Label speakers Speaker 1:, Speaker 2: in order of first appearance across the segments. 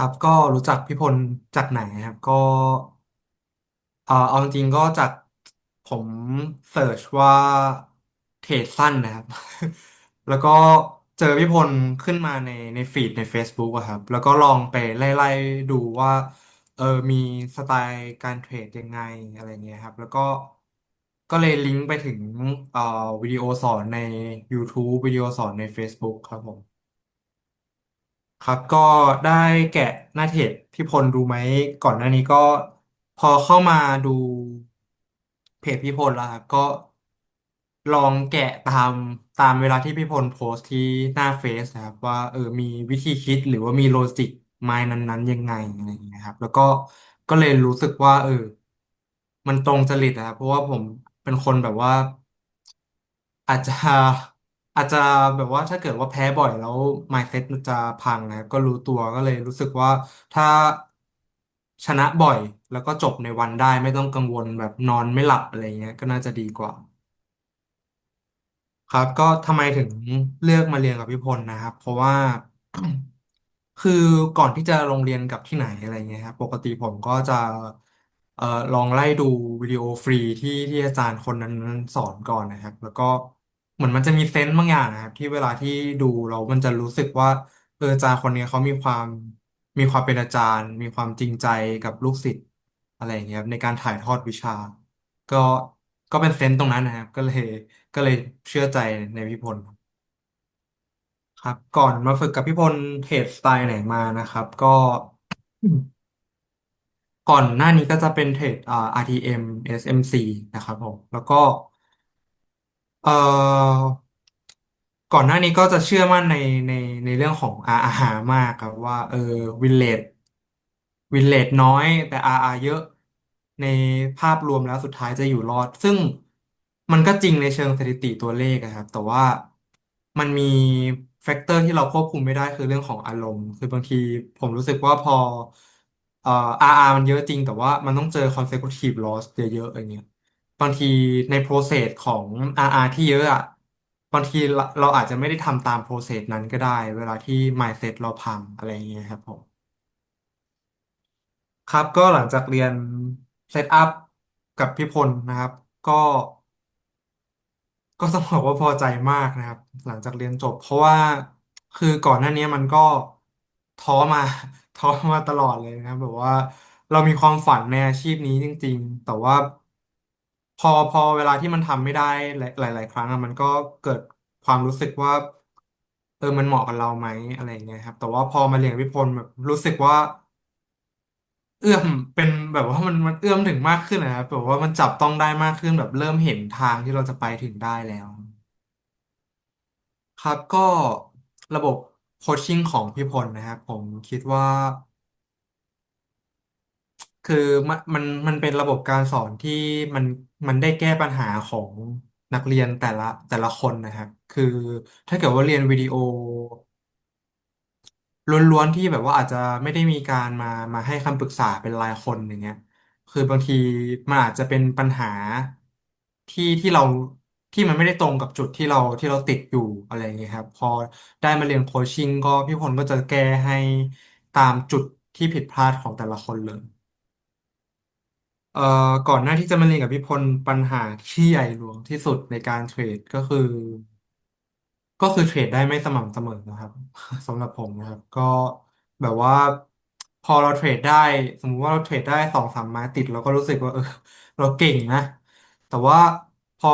Speaker 1: ครับก็รู้จักพี่พลจากไหนครับ ก็เอ่อเอาจริงๆก็จากผมเสิร์ชว่าเทรดสั้นนะครับ แล้วก็เจอพี่พลขึ้นมาในในฟีดใน Facebook อะครับ แล้วก็ลองไปไล่ๆดูว่า เออมีสไตล์การเทรดยังไงอะไรเงี้ยครับ แล้วก็ก็เลยลิงก์ไปถึงเอ่อวิดีโอสอนใน YouTube วิดีโอสอนใน Facebook ครับผม ครับ ก็ได้แกะหน้าเทรดพี่พลดูไหม ก่อนหน้านี้ก็พอเข้ามาดูเพจพี่พลแล้วครับ ก็ลองแกะตามตามเวลาที่พี่พลโพสต์ที่หน้าเฟซนะครับ ว่าเออมีวิธีคิดหรือว่ามีโลจิกไมล์นั้นๆ ยังไงอะไรอย่างเงี้ยครับ แล้วก็ก็เลยรู้สึกว่า เออ มันตรงจริตนะครับเพราะว่าผมเป็นคนแบบว่า อาจจะ อาจจะแบบว่าถ้าเกิดว่าแพ้บ่อยแล้ว mindset มันจะพังนะครับก็รู้ตัวก็เลยรู้สึกว่าถ้าชนะบ่อย แล้วก็จบในวันได้ไม่ต้องกังวลแบบนอนไม่หลับอะไรเงี้ย ก็น่าจะดีกว่า ครับ ก็ทำไมถึงเลือกมาเรียนกับพี่พลนะครับ เพราะว่า คือก่อนที่จะลงเรียนกับที่ไหนอะไรเงี้ยครับปกติผมก็จะเอ่อลองไล่ดูวิดีโอฟรีที่ที่อาจารย์คนนั้นสอนก่อนนะครับ แล้วก็ เหมือนมันจะมีเซนส์บางอย่างนะครับที่เวลาที่ดูเรามันจะรู้สึกว่า เอออาจารย์คนนี้เขามีความมีความเป็นอาจารย์ มีความจริงใจกับลูกศิษย์อะไรอย่างเงี้ยครับในการถ่ายทอดวิชา ก็ก็เป็นเซนส์ตรงนั้นนะครับ ก็เลยก็เลยเชื่อใจในพี่พลครับก่อนมาฝึกกับพี่พลเทรดสไตล์ไหนมานะครับ ก็ ก่อนหน้านี้ก็จะเป็นเทรดอ่า RTM SMC นะครับผมแล้วก็ เอ่อก่อนหน้านี้ก็จะเชื่อมั่นในในในเรื่องของอาอาหามากครับว่า เออวินเลทวินเลทน้อย แต่อาอาเยอะ ในภาพรวมแล้วสุดท้ายจะอยู่รอด ซึ่งมันก็จริงในเชิงสถิติตัวเลขอะครับ แต่ว่ามันมีแฟกเตอร์ที่เราควบคุมไม่ได้คือเรื่องของอารมณ์ คือบางทีผมรู้สึกว่าพอเอ่อ RR มันเยอะจริง แต่ว่ามันต้องเจอ consecutive loss เยอะๆอย่างเงี้ย บางทีใน process ของ RR ที่เยอะอะบางทีเราเราอาจจะไม่ได้ทำตาม process นั้นก็ได้ เวลาที่ mindset เราพังอะไรอย่างเงี้ยครับผม ครับก็หลังจากเรียน set up กับพี่พลนะครับ ก็ก็ต้องบอกว่าพอใจมากนะครับ หลังจากเรียนจบ เพราะว่าคือก่อนหน้านี้มันก็ท้อมา ท้อมาตลอดเลยนะครับแบบว่าเรามีความฝันในอาชีพนี้จริง ๆ แต่ว่า พอพอเวลาที่มันทำไม่ได้หลายหลาย ๆ ครั้งอะมันก็เกิดความรู้สึกว่า เออมันเหมาะกับเราไหมอะไรอย่างเงี้ยครับ แต่ว่าพอมาเรียนกับพี่พลแบบรู้สึกว่า เอื้อมเป็นแบบว่ามันมันเอื้อมถึงมากขึ้นนะครับแบบว่ามันจับต้องได้มากขึ้นแบบเริ่มเห็นทางที่เราจะไปถึงได้แล้ว ครับก็ระบบโคชชิ่งของพี่พลนะครับผมคิดว่า คือมันมันมันเป็นระบบการสอนที่มันมันได้แก้ปัญหาของนักเรียนแต่ละแต่ละคนนะครับ คือถ้าเกิดว่าเรียนวิดีโอ ล้วนๆที่แบบว่าอาจจะไม่ได้มีการมามาให้คำปรึกษาเป็นรายคนอย่างเงี้ย คือบางทีมันอาจจะเป็นปัญหาที่ที่เราที่มันไม่ได้ตรงกับจุดที่เราที่เราติดอยู่อะไรอย่างเงี้ยครับ พอได้มาเรียนโคชชิ่งก็พี่พลก็จะแก้ให้ตามจุดที่ผิดพลาดของแต่ละคนเลย เอ่อก่อนหน้าที่จะมาเรียนกับพี่พลปัญหาที่ใหญ่หลวงที่สุดในการเทรดก็คือ ก็คือเทรดได้ไม่สม่ำเสมอนะครับ สำหรับผมนะครับ ก็แบบว่าพอเราเทรดได้ สมมุติว่าเราเทรดได้สองสามไม้ติดเราก็รู้สึกว่าเออเราเก่งนะ แต่ว่าพอ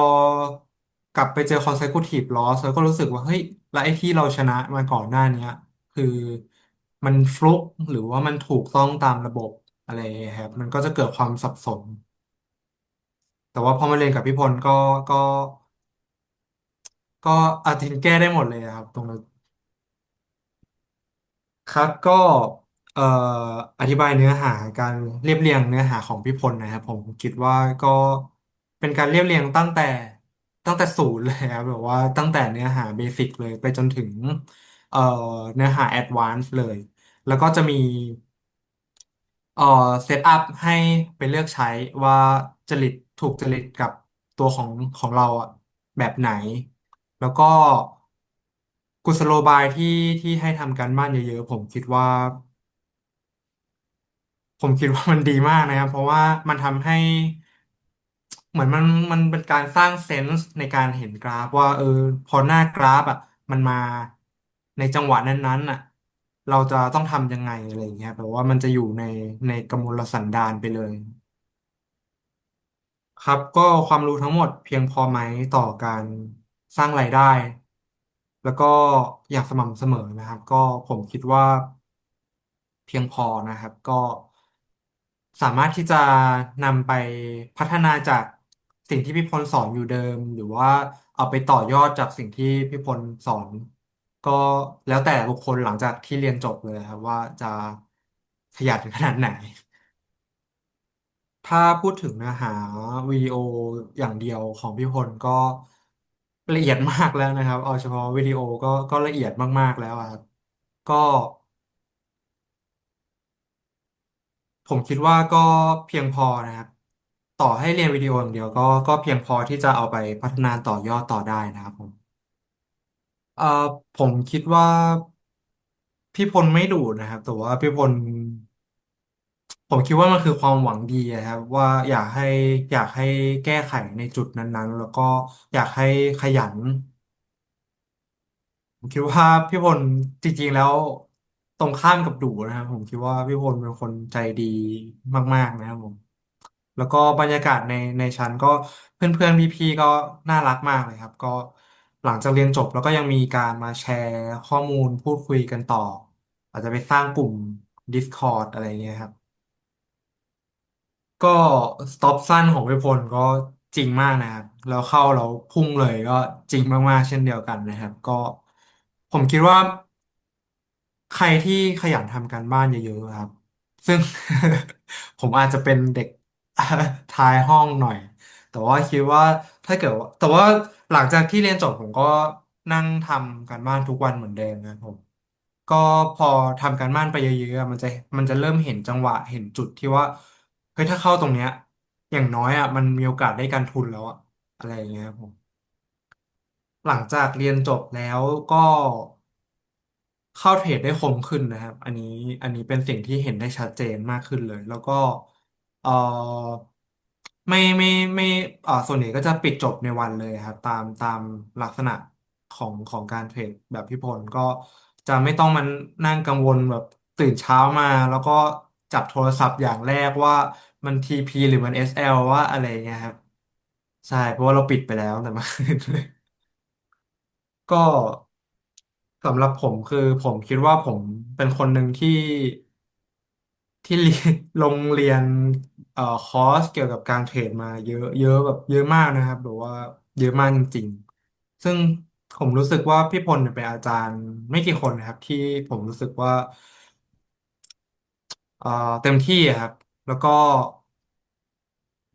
Speaker 1: กลับไปเจอ consecutive loss เราก็รู้สึกว่าเฮ้ยแล้วไอ้ที่เราชนะมาก่อนหน้าเนี้ย คือมันฟลุกหรือว่ามันถูกต้องตามระบบ อะไรอย่างเงี้ยครับมันก็จะเกิดความสับสน แต่ว่าพอมาเรียนกับพี่พลก็ก็ก็อาจริงแก้ได้หมดเลยครับ ตรงนั้นครับก็เอ่ออธิบายเนื้อหาการเรียบเรียงเนื้อหาของพี่พลนะครับผมคิดว่าก็เป็นการเรียบเรียงตั้งแต่ตั้งแต่ศูนย์เลยครับแบบว่าตั้งแต่เนื้อหาเบสิกเลยไปจนถึงเอ่อเนื้อหาแอดวานซ์เลย แล้วก็จะมี เอ่อเซตอัพให้ไปเลือกใช้ว่าจริตถูกจริตกับตัวของของเราอะแบบไหน แล้วก็กุศโลบายที่ที่ให้ทำการบ้านเยอะๆ ผมคิดว่า ผมคิดว่ามันดีมากนะครับ เพราะว่ามันทำให้ เหมือนมันมันเป็นการสร้างเซนส์ในการเห็นกราฟว่า เออ พอหน้ากราฟอะ มันมาในจังหวะนั้นๆอะ เราจะต้องทำยังไงอะไรอย่างเงี้ยแบบว่ามันจะอยู่ในในกำมลสันดานไปเลย ครับ ก็ความรู้ทั้งหมดเพียงพอไหมต่อการสร้างรายได้ แล้วก็อย่างสม่ำเสมอนะครับ ก็ผมคิดว่าเพียงพอนะครับ ก็สามารถที่จะนำไปพัฒนาจากสิ่งที่พี่พลสอนอยู่เดิม หรือว่าเอาไปต่อยอดจากสิ่งที่พี่พลสอน ก็แล้วแต่บุคคลหลังจากที่เรียนจบเลยครับ ว่าจะขยันขนาดไหน ถ้าพูดถึงเนื้อหาวิดีโออย่างเดียวของพี่พลก็ละเอียดมากแล้วนะครับ เอาเฉพาะวิดีโอก็ก็ละเอียดมาก ๆ แล้วอะครับ ก็ผมคิดว่าก็เพียงพอนะครับ ต่อให้เรียนวิดีโออย่างเดียวก็ก็เพียงพอที่จะเอาไปพัฒนาต่อยอดต่อได้นะครับผม อ่อผมคิดว่าพี่พลไม่ดุนะครับ แต่ว่าพี่พล ผมคิดว่ามันคือความหวังดีอะครับ ว่าอยากให้อยากให้แก้ไขในจุดนั้นๆ แล้วก็อยากให้ขยัน ผมคิดว่าพี่พลจริงๆแล้วตรงข้ามกับดุนะครับผมคิดว่าพี่พลเป็นคนใจดีมากๆนะครับผม แล้วก็บรรยากาศในในชั้นก็เพื่อนๆพี่ๆก็น่ารักมากเลยครับ ก็ หลังจากเรียนจบแล้วก็ยังมีการมาแชร์ข้อมูลพูดคุยกันต่อ อาจจะไปสร้างกลุ่ม Discord อะไรเงี้ยครับ ก็สต็อปสั้นของเวพลก็จริงมากนะครับ แล้วเข้าเราพุ่งเลยก็จริงมากๆ เช่นเดียวกันนะครับ ก็ผมคิดว่า ใครที่ขยันทำการบ้านเยอะๆครับ ซึ่ง ผมอาจจะเป็นเด็ก ท้ายห้องหน่อย แต่ว่าคิดว่า ถ้าเกิดว่า แต่ว่าหลังจากที่เรียนจบผมก็นั่งทำการบ้านทุกวันเหมือนเดิมนะครับผม ก็พอทำการบ้านไปเยอะๆอะมันจะมันจะเริ่มเห็นจังหวะเห็นจุดที่ว่าเฮ้ยถ้าเข้าตรงเนี้ย อย่างน้อยอะมันมีโอกาสได้การทุนแล้วอะอะไรอย่างเงี้ยครับผม หลังจากเรียนจบแล้วก็เข้าเทรดได้คมขึ้นนะครับ อันนี้อันนี้เป็นสิ่งที่เห็นได้ชัดเจนมากขึ้นเลย แล้วก็เอ่อ ไม่ไม่ไม่เอ่อส่วนใหญ่ก็จะปิดจบในวันเลยครับ ตามตามลักษณะของของการเทรดแบบพี่พลก็จะไม่ต้องมานั่งกังวลแบบตื่นเช้ามา แล้วก็จับโทรศัพท์อย่างแรกว่ามัน TP หรือมัน SL ว่าอะไรเงี้ยครับ ใช่เพราะว่าเราปิดไปแล้วแต่มา ก็สำหรับผมคือผมคิดว่าผมเป็นคนหนึ่งที่ ที่เรียนโรงเรียนเอ่อคอร์สเกี่ยวกับการเทรดมาเยอะเยอะแบบเยอะมากนะครับแบบว่าเยอะมากจริงๆ ซึ่งผมรู้สึกว่าพี่พลเนี่ยเป็นอาจารย์ไม่กี่คนนะครับ ที่ผมรู้สึกว่าเอ่อเต็มที่อะครับ แล้วก็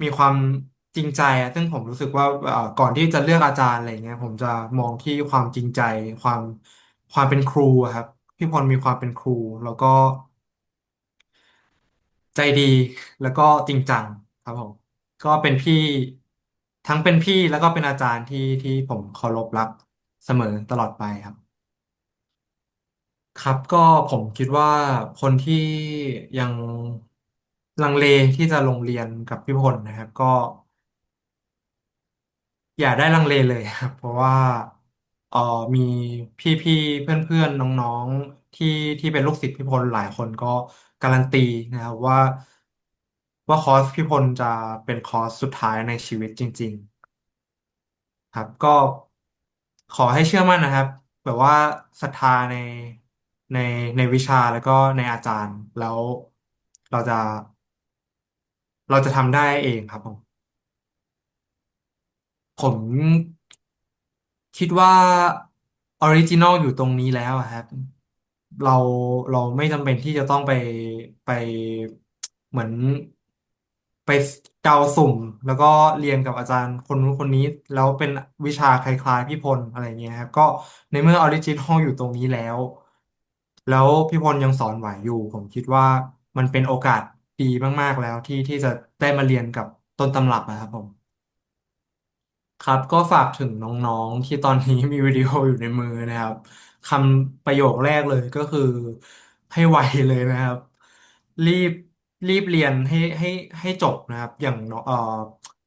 Speaker 1: มีความจริงใจอะซึ่งผมรู้สึกว่าเอ่อก่อนที่จะเลือกอาจารย์อะไรเงี้ยผมจะมองที่ความจริงใจ ความความเป็นครูอะครับพี่พลมีความเป็นครู แล้วก็ ใจดีแล้วก็จริงจังครับผม ก็เป็นพี่ทั้งเป็นพี่แล้วก็เป็นอาจารย์ที่ที่ผมเคารพรักเสมอตลอดไปครับ ครับก็ผมคิดว่าคนที่ยังลังเลที่จะลงเรียนกับพี่พลนะครับ ก็อย่าได้ลังเลเลยครับ เพราะว่าเออมีพี่ๆเพื่อนๆน้องๆ ที่ที่เป็นลูกศิษย์พี่พลหลายคนก็การันตีนะครับว่า ว่าคอร์สพี่พลจะเป็นคอร์สสุดท้ายในชีวิตจริง ๆ ครับ ก็ขอให้เชื่อมั่นนะครับ แบบว่าศรัทธาในในในวิชาแล้วก็ในอาจารย์แล้วเราจะ เราจะทำได้เองครับผม ผมคิดว่าออริจินอลอยู่ตรงนี้แล้วอะครับ เราเราไม่จำเป็นที่จะต้องไปไปเหมือนไปเดาสุ่ม แล้วก็เรียนกับอาจารย์คนนู้นคนนี้ แล้วเป็นวิชาคล้ายๆพี่พลอะไรเงี้ยครับก็ในเมื่อออริจินอลอยู่ตรงนี้แล้ว แล้วพี่พลยังสอนไหวอยู่ ผมคิดว่ามันเป็นโอกาสดีมากๆแล้วที่ที่จะได้มาเรียนกับต้นตำรับนะครับผม ครับก็ฝากถึงน้องๆที่ตอนนี้มีวิดีโออยู่ในมือนะครับ คำประโยคแรกเลยก็คือให้ไวเลยนะครับ รีบรีบเรียนให้ให้ให้จบนะครับ อย่างเอ่อ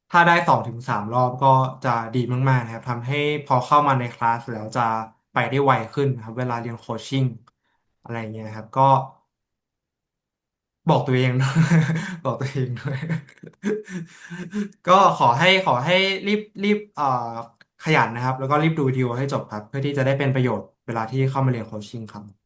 Speaker 1: ถ้าได้สองถึงสามรอบก็จะดีมากๆนะครับทำให้พอเข้ามาในคลาสแล้วจะไปได้ไวขึ้นนะครับ เวลาเรียนโคชชิ่งอะไรเงี้ยครับ ก็บอกตัวเองด้วย บอกตัวเองด้วย ก็ขอให้ขอให้รีบรีบเอ่อขยันนะครับ แล้วก็รีบดูวิดีโอให้จบครับ เพื่อที่จะได้เป็นประโยชน์ เวลาที่เข้ามาเรียนโคชชิ่งครับ